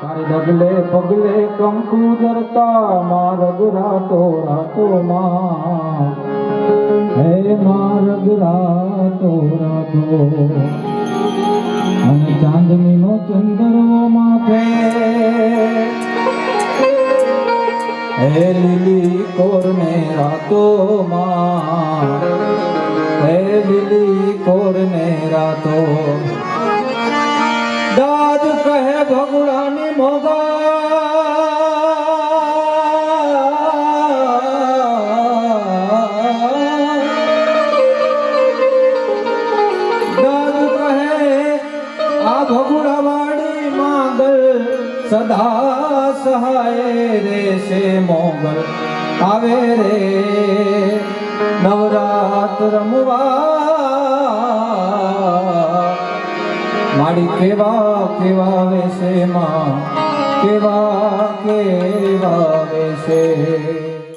તારે ડગલે પગલે કંકુ જરતા મારગ રાતો રાતો માં હે મારગ રાતો રાતો. અને ચાંદનીનો ચંદરવો માથે. હે લીલી કોરને રાતો માં હે લીલી કોરને રાતો. દાદ કહે ભગુડાની મોગા કહે, આ ભગુડાવાળી માંગલ સદા સહાય રે છે મોગલ. આવે રે નવરાત માડી કેવા કેવા વેશે માં કેવા કેવા વેશે.